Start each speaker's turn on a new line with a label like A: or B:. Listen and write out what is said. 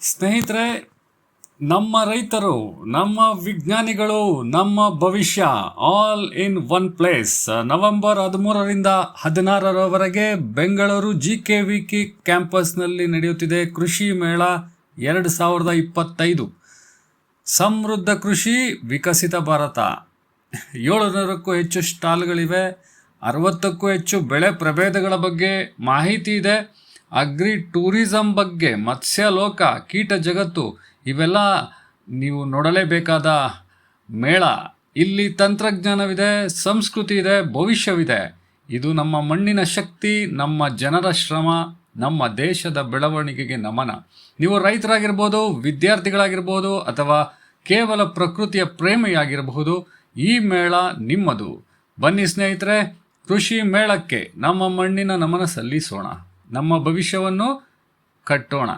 A: ಸ್ನೇಹಿತರೆ, ನಮ್ಮ ರೈತರು, ನಮ್ಮ ವಿಜ್ಞಾನಿಗಳು, ನಮ್ಮ ಭವಿಷ್ಯ all in one place November ಹದಿಮೂರರಿಂದ ಹದಿನಾರರವರೆಗೆ Bengaluru G K V K ಕ್ಯಾಂಪಸ್ನಲ್ಲಿ ನಡೆಯುತ್ತಿದೆ ಕೃಷಿ ಮೇಳ ಎರಡು ಸಾವಿರದ ಇಪ್ಪತ್ತೈದು. ಸಮೃದ್ಧ ಕೃಷಿ, ವಿಕಸಿತ ಭಾರತ. ಏಳುನೂರಕ್ಕೂ ಹೆಚ್ಚು ಸ್ಟಾಲ್ಗಳಿವೆ. ಅರವತ್ತಕ್ಕೂ ಹೆಚ್ಚು ಬೆಳೆ ಪ್ರಭೇದಗಳ ಬಗ್ಗೆ ಮಾಹಿತಿ ಇದೆ. ಅಗ್ರಿ ಟೂರಿಸಂ ಬಗ್ಗೆ ಮತ್ಸ್ಯಲೋಕ ಕೀಟ ಜಗತ್ತು, ಇವೆಲ್ಲ ನೀವು ನೋಡಲೇಬೇಕಾದ ಮೇಳ. ಇಲ್ಲಿ ತಂತ್ರಜ್ಞಾನವಿದೆ, ಸಂಸ್ಕೃತಿ ಇದೆ, ಭವಿಷ್ಯವಿದೆ. ಇದು ನಮ್ಮ ಮಣ್ಣಿನ ಶಕ್ತಿ, ನಮ್ಮ ಜನರ ಶ್ರಮ, ನಮ್ಮ ದೇಶದ ಬೆಳವಣಿಗೆಗೆ ನಮನ. ನೀವು ರೈತರಾಗಿರ್ಬೋದು, ವಿದ್ಯಾರ್ಥಿಗಳಾಗಿರ್ಬೋದು, ಅಥವಾ ಕೇವಲ ಪ್ರಕೃತಿಯ ಪ್ರೇಮಿಯಾಗಿರಬಹುದು, ಈ ಮೇಳ ನಿಮ್ಮದು. ಬನ್ನಿ ಸ್ನೇಹಿತರೆ, ಕೃಷಿ ಮೇಳಕ್ಕೆ ನಮ್ಮ ಮಣ್ಣಿನ ನಮನ ಸಲ್ಲಿಸೋಣ. ನಮ್ಮ ಭವಿಷ್ಯವನ್ನು ಕಟ್ಟೋಣ.